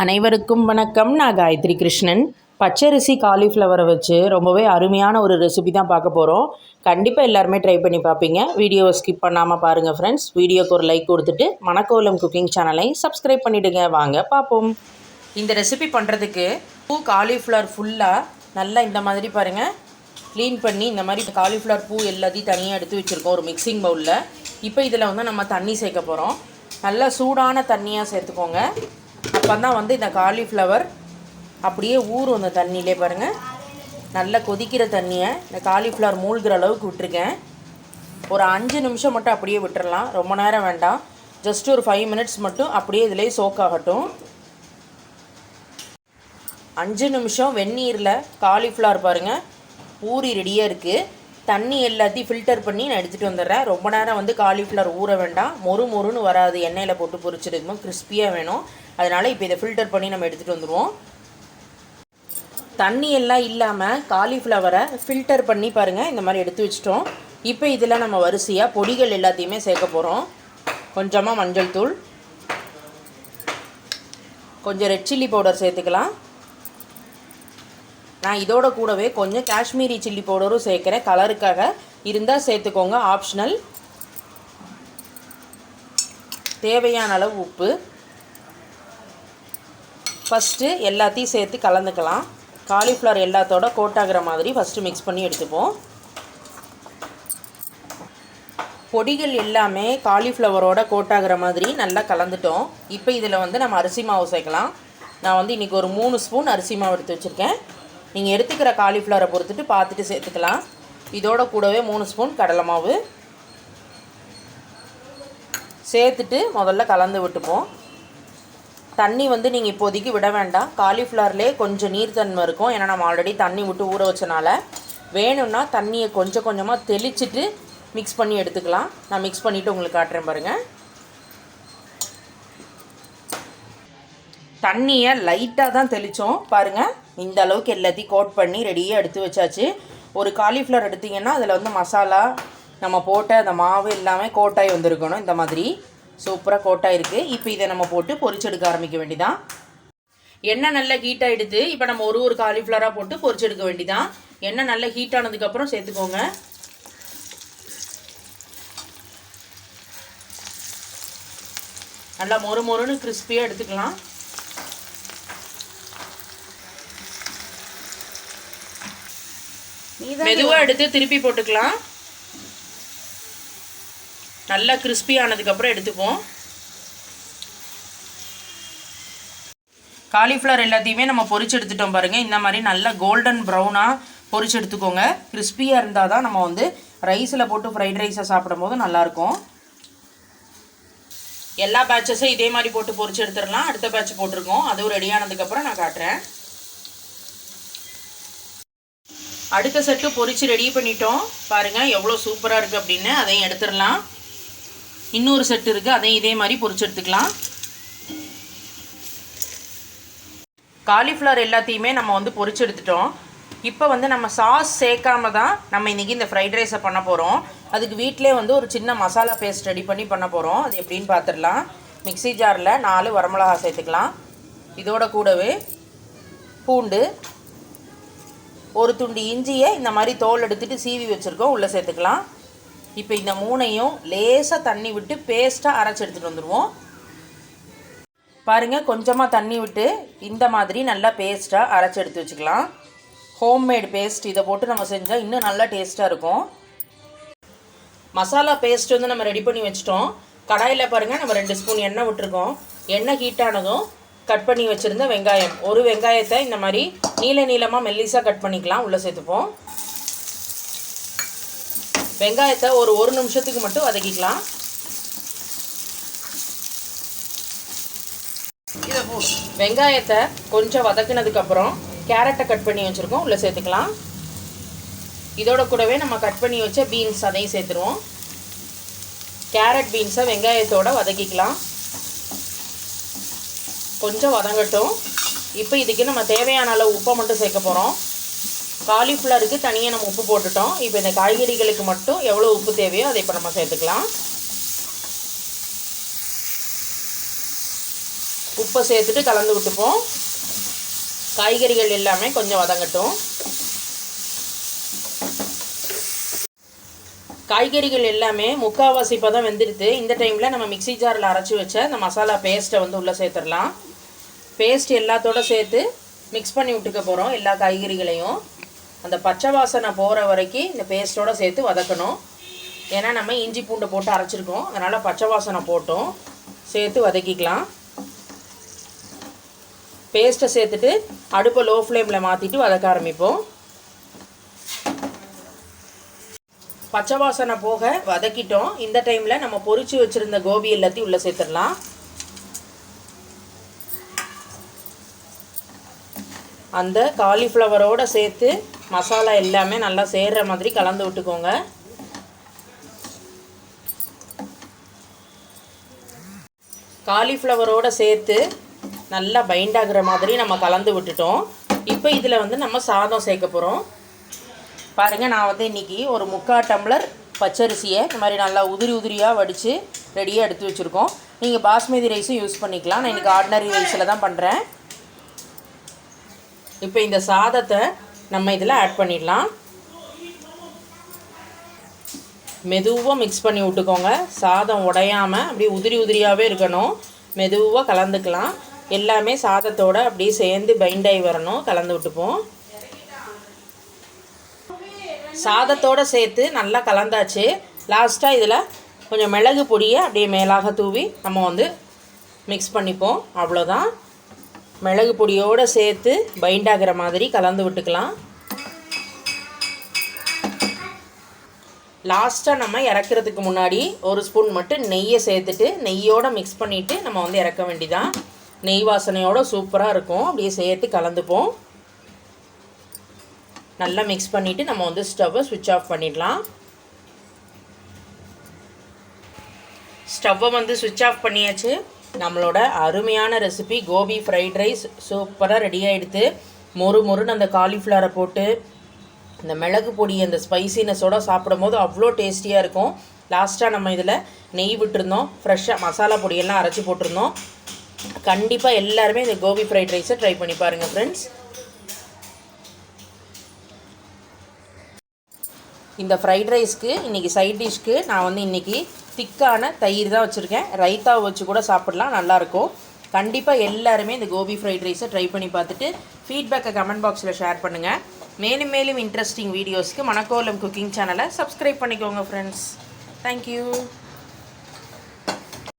அனைவருக்கும் வணக்கம். நான் காயத்ரி கிருஷ்ணன். பச்சரிசி காலிஃப்ளவரை வச்சு ரொம்பவே அருமையான ஒரு ரெசிபி தான் பார்க்க போகிறோம் கண்டிப்பாக எல்லாருமே ட்ரை பண்ணி பார்ப்பீங்க. வீடியோவை ஸ்கிப் பண்ணாமல் பாருங்கள் ஃப்ரெண்ட்ஸ் வீடியோக்கு ஒரு லைக் கொடுத்துட்டு மணக்கோலம் குக்கிங் சேனலை சப்ஸ்கிரைப் பண்ணிவிடுங்க வாங்க பார்ப்போம். இந்த ரெசிபி பண்ணுறதுக்கு பூ காலிஃப்ளவர் ஃபுல்லாக நல்லா இந்த மாதிரி பாருங்கள் க்ளீன் பண்ணி இந்த மாதிரி காலிஃப்ளவர் பூ எல்லாத்தையும் தனியாக எடுத்து வச்சுருக்கோம் ஒரு மிக்சிங் பவுலில் இப்போ இதில் வந்து நம்ம தண்ணி சேர்க்க போகிறோம் நல்லா சூடான தண்ணியாக சேர்த்துக்கோங்க. அப்போ தான் வந்து இந்த காலிஃப்ளவர் அப்படியே ஊறும் அந்த தண்ணியிலே பாருங்கள் நல்லா கொதிக்கிற தண்ணியை இந்த காலிஃப்ளவர் மூழ்கிற அளவுக்கு விட்டுருக்கேன். ஒரு அஞ்சு நிமிஷம் மட்டும் அப்படியே விட்டுறலாம். ரொம்ப நேரம் வேண்டாம். ஜஸ்ட் ஒரு ஃபைவ் மினிட்ஸ் மட்டும் அப்படியே இதிலே சோக் ஆகட்டும். அஞ்சு நிமிஷம் வெந்நீரில் காலிஃப்ளவர் பாருங்கள் ஊறி ரெடியாக இருக்குது தண்ணி எல்லாத்தையும் ஃபில்டர் பண்ணி நான் எடுத்துகிட்டு வந்துடுறேன். ரொம்ப நேரம் வந்து காலிஃப்ளவர் ஊற வேண்டாம். மொறு மொறுன்னு வராது. எண்ணெயில் போட்டு பொரிச்சிருக்கணும் கிறிஸ்பியாக வேணும். அதனால் இப்போ இதை ஃபில்டர் பண்ணி நம்ம எடுத்துகிட்டு வந்துடுவோம் தண்ணி எல்லாம் இல்லாமல் காலிஃப்ளவரை ஃபில்டர் பண்ணி பாருங்கள் இந்த மாதிரி எடுத்து வச்சிட்டோம். இப்போ இதில் நம்ம வரிசையாக பொடிகள் எல்லாத்தையுமே சேர்க்க போகிறோம் கொஞ்சமாக மஞ்சள் தூள். கொஞ்சம் ரெட் சில்லி பவுடர் சேர்த்துக்கலாம். நான் இதோட கூடவே கொஞ்சம் காஷ்மீரி சில்லி பவுடரும் சேர்க்குறேன். கலருக்காக இருந்தால் சேர்த்துக்கோங்க. ஆப்ஷனல் தேவையான அளவு உப்பு. ஃபஸ்ட்டு எல்லாத்தையும் சேர்த்து கலந்துக்கலாம். காலிஃப்ளவர் எல்லாத்தோட கோட் ஆகிற மாதிரி ஃபஸ்ட்டு மிக்ஸ் பண்ணி எடுத்துப்போம். பொடிகள் எல்லாமே காலிஃப்ளவரோட கோட் ஆகிற மாதிரி நல்லா கலந்துட்டோம். இப்போ இதில் வந்து நம்ம அரிசி மாவு சேர்க்கலாம். நான் வந்து இன்றைக்கி ஒரு மூணு ஸ்பூன் அரிசி மாவு எடுத்து வச்சுருக்கேன். நீங்கள் எடுத்துக்கிற காலிஃப்ளவரை பொறுத்துட்டு பார்த்துட்டு சேர்த்துக்கலாம். இதோட கூடவே மூணு ஸ்பூன் கடலை மாவு. சேர்த்துட்டு முதல்ல கலந்து விட்டுப்போம். தண்ணி வந்து நீங்கள் இப்போதைக்கு விட வேண்டாம். காலிஃப்ளவர்லேயே கொஞ்சம் நீர்த்தன்மை இருக்கும். ஏன்னா நம்ம ஆல்ரெடி தண்ணி விட்டு ஊற வச்சனால. வேணும்னா தண்ணியை கொஞ்சம் கொஞ்சமாக தெளிச்சிட்டு மிக்ஸ் பண்ணி எடுத்துக்கலாம். நான் மிக்ஸ் பண்ணிவிட்டு உங்களுக்கு காட்டுறேன் பாருங்கள் தண்ணியை லைட்டாக தான் தெளித்தோம் பாருங்கள் இந்த அளவுக்கு எல்லாத்தையும் கோட் பண்ணி ரெடியாக எடுத்து வச்சாச்சு. ஒரு காலிஃப்ளவர் எடுத்திங்கன்னா அதில் வந்து மசாலா நம்ம போட்ட அந்த மாவு எல்லாமே கோட்டாகி வந்திருக்கணும். இந்த மாதிரி. சூப்பராக கோட்டாக இருக்குது இப்போ இதை நம்ம போட்டு பொரிச்செடுக்க ஆரம்பிக்க வேண்டியதான் எண்ணெய் நல்லா ஹீட் ஆகிடுது இப்போ நம்ம ஒரு ஒரு காலிஃப்ளவராக போட்டு பொரிச்செடுக்க வேண்டியதான் எண்ணெய் நல்லா ஹீட் ஆனதுக்கப்புறம் சேர்த்துக்கோங்க. நல்லா மொறு மொறுன்னு கிறிஸ்பியாக எடுத்துக்கலாம். மெதுவாக எடுத்து திருப்பி போட்டுக்கலாம். நல்லா கிறிஸ்பி ஆனதுக்கப்புறம் எடுத்துப்போம் காலிஃப்ளவர் எல்லாத்தையுமே நம்ம பொரிச்சு எடுத்துட்டோம் பாருங்கள் இந்த மாதிரி நல்லா கோல்டன் ப்ரௌனாக பொறிச்சு எடுத்துக்கோங்க. கிறிஸ்பியாக இருந்தால் தான் நம்ம வந்து ரைஸில் போட்டு ஃப்ரைட் ரைஸை சாப்பிடும் போது நல்லாயிருக்கும். எல்லா பேட்சஸும் இதே மாதிரி போட்டு பொரிச்சு எடுத்துடலாம். அடுத்த பேட்ச் போட்டிருக்கோம். அதுவும் ரெடியானதுக்கப்புறம் நான் காட்டுறேன். அடுத்த செட்டு பொறிச்சு ரெடி பண்ணிட்டோம். பாருங்கள் எவ்வளோ சூப்பராக இருக்குது அப்படின்னு அதையும் எடுத்துடலாம். இன்னொரு செட்டு இருக்குது அதையும் இதே மாதிரி பொரிச்சு எடுத்துக்கலாம். காலிஃப்ளவர் எல்லாத்தையுமே நம்ம வந்து பொறிச்சு எடுத்துட்டோம். இப்போ வந்து நம்ம சாஸ் சேர்க்காம தான் நம்ம இன்றைக்கி இந்த ஃப்ரைட் ரைஸை பண்ண போகிறோம் அதுக்கு வீட்டிலே வந்து ஒரு சின்ன மசாலா பேஸ்ட் ரெடி பண்ணி பண்ண போகிறோம் அது எப்படின்னு பார்த்துடலாம் மிக்சி ஜாரில் நாலு வரமிளகா சேர்த்துக்கலாம். இதோட கூடவே பூண்டு ஒரு துண்டு இஞ்சியை இந்த மாதிரி தோல் எடுத்துகிட்டு சீவி வச்சுருக்கோம். உள்ளே சேர்த்துக்கலாம். இப்போ இந்த மூணையும் லேசாக தண்ணி விட்டு பேஸ்ட்டாக அரைச்சி எடுத்துகிட்டு வந்துடுவோம் பாருங்கள் கொஞ்சமாக தண்ணி விட்டு இந்த மாதிரி நல்லா பேஸ்ட்டாக அரைச்சி எடுத்து வச்சுக்கலாம். ஹோம்மேட் பேஸ்ட் இதை போட்டு நம்ம செஞ்சால் இன்னும் நல்லா டேஸ்ட்டாக இருக்கும். மசாலா பேஸ்ட் வந்து நம்ம ரெடி பண்ணி வச்சிட்டோம். கடாயில் பாருங்கள் நம்ம ரெண்டு ஸ்பூன் எண்ணெய் விட்டுருக்கோம். எண்ணெய் ஹீட்டானதும் கட் பண்ணி வச்சுருந்த வெங்காயம். ஒரு வெங்காயத்தை இந்த மாதிரி நீல நீளமாக மெல்லிஸாக கட் பண்ணிக்கலாம். உள்ளே சேர்த்துப்போம். வெங்காயத்தை ஒரு ஒரு நிமிஷத்துக்கு மட்டும் வதக்கிக்கலாம். வெங்காயத்தை கொஞ்சம் வதக்கினதுக்கப்புறம் கேரட்டை கட் பண்ணி வச்சுருக்கோம் உள்ளே சேர்த்துக்கலாம். இதோட கூடவே நம்ம கட் பண்ணி வச்ச பீன்ஸ் அதையும் சேர்த்துருவோம். கேரட் பீன்ஸை வெங்காயத்தோடு வதக்கிக்கலாம். கொஞ்சம் வதங்கட்டும். இப்போ இதுக்கு நம்ம தேவையான அளவு உப்பை மட்டும் சேர்க்க போகிறோம் காலிஃப்ளவருக்கு தனியாக நம்ம உப்பு போட்டுட்டோம். இப்போ இந்த காய்கறிகளுக்கு மட்டும் எவ்வளோ உப்பு தேவையோ அதை இப்போ நம்ம சேர்த்துக்கலாம். உப்பை சேர்த்துட்டு கலந்து விட்டுப்போம். காய்கறிகள் எல்லாமே கொஞ்சம் வதங்கட்டும். காய்கறிகள் எல்லாமே முக்கால்வாசி இப்போ தான் வெந்துடுது. இந்த டைமில் நம்ம மிக்ஸி ஜாரில் அரைச்சி வச்ச அந்த மசாலா பேஸ்ட்டை வந்து உள்ளே சேர்த்துடலாம். பேஸ்ட் எல்லாத்தோட சேர்த்து மிக்ஸ் பண்ணி விட்டுக்க போகிறோம் எல்லா காய்கறிகளையும். அந்த பச்சை வாசனை போகிற வரைக்கும் இந்த பேஸ்ட்டோடு சேர்த்து வதக்கணும். ஏன்னா நம்ம இஞ்சி பூண்டை போட்டு அரைச்சிருக்கோம். அதனால் பச்சை வாசனை போட்டோம். சேர்த்து வதக்கிக்கலாம். பேஸ்ட்டை சேர்த்துட்டு அடுப்பை லோ ஃப்ளேமில் மாற்றிட்டு வதக்க ஆரம்பிப்போம். பச்சை வாசனை போக வதக்கிட்டோம். இந்த டைமில் நம்ம பொறிச்சு வச்சுருந்த கோபி எல்லாத்தையும் உள்ளே சேர்த்துடலாம். அந்த காலிஃப்ளவரோடு சேர்த்து மசாலா எல்லாமே நல்லா சேர்கிற மாதிரி கலந்து விட்டுக்கோங்க. காலிஃப்ளவரோடு சேர்த்து நல்லா பைண்ட் ஆகுற மாதிரி நம்ம கலந்து விட்டுட்டோம். இப்போ இதில் வந்து நம்ம சாதம் சேர்க்க போகிறோம் பாருங்கள் நான் வந்து இன்றைக்கி ஒரு முக்கால் டம்ளர் பச்சரிசியை இந்த மாதிரி நல்லா உதிரி உதிரியாக வடித்து ரெடியாக எடுத்து வச்சுருக்கோம். நீங்கள் பாஸ்மதி ரைஸும் யூஸ் பண்ணிக்கலாம். நான் இன்றைக்கி ஆர்டினரி ரைஸில் தான் பண்ணுறேன் இப்போ இந்த சாதத்தை நம்ம இதில் ஆட் பண்ணிடலாம். மெதுவாக மிக்ஸ் பண்ணி விட்டுக்கோங்க. சாதம் உடையாமல் அப்படியே உதிரி உதிரியாகவே இருக்கணும். மெதுவாக கலந்துக்கலாம். எல்லாமே சாதத்தோடு அப்படியே சேர்ந்து பைண்ட் ஆகி வரணும். கலந்து விட்டுப்போம். சாதத்தோடு சேர்த்து நல்லா கலந்தாச்சு. லாஸ்ட்டாக இதில் கொஞ்சம் மிளகு பொடியை அப்படியே மேலாக தூவி நம்ம வந்து மிக்ஸ் பண்ணிப்போம். அவ்வளோதான். மிளகு பொடியோடு சேர்த்து பைண்ட் ஆகிற மாதிரி கலந்து விட்டுக்கலாம். லாஸ்ட்டாக நம்ம இறக்கிறதுக்கு முன்னாடி ஒரு ஸ்பூன் மட்டும் நெய்யை சேர்த்துட்டு நெய்யோடு மிக்ஸ் பண்ணிவிட்டு நம்ம வந்து இறக்க வேண்டிதான். நெய் வாசனையோடு சூப்பராக இருக்கும். அப்படியே சேர்த்து கலந்துப்போம். நல்லா மிக்ஸ் பண்ணிவிட்டு நம்ம வந்து ஸ்டவ்வை சுவிட்ச் ஆஃப் பண்ணிடலாம். ஸ்டவ்வை வந்து சுவிட்ச் ஆஃப் பண்ணியாச்சு. நம்மளோட அருமையான ரெசிபி கோபி ஃப்ரைட் ரைஸ் சூப்பராக ரெடி ஆகிடுது மொறு மொறுன்னு அந்த காலிஃப்ளவரை போட்டு இந்த மிளகு பொடி அந்த ஸ்பைசினஸோடு சாப்பிடும்போது அவ்வளோ டேஸ்டியாக இருக்கும். லாஸ்ட்டாக நம்ம இதில் நெய் விட்டுருந்தோம். ஃப்ரெஷ்ஷாக மசாலா பொடியெல்லாம் அரைச்சி போட்டிருந்தோம். கண்டிப்பாக எல்லாருமே இந்த கோபி ஃப்ரைட் ரைஸை ட்ரை பண்ணி பாருங்கள் ஃப்ரெண்ட்ஸ் இந்த ஃப்ரைட் ரைஸ்க்கு இன்றைக்கி சைட் டிஷ்க்கு நான் வந்து இன்றைக்கி திக்கான தயிர் தான் வச்சுருக்கேன். ரைத்தாவை வச்சு கூட சாப்பிட்லாம் நல்லாயிருக்கும். கண்டிப்பாக எல்லாருமே இந்த கோபி ஃப்ரைட் ரைஸை ட்ரை பண்ணி பார்த்துட்டு ஃபீட்பேக்கை கமெண்ட் பாக்ஸில் ஷேர் பண்ணுங்கள் மேலும் மேலும் இன்ட்ரெஸ்டிங் வீடியோஸ்க்கு மணக்கோலம் குக்கிங் சேனலை சப்ஸ்கிரைப் பண்ணிக்கோங்க ஃப்ரெண்ட்ஸ் தேங்க்யூ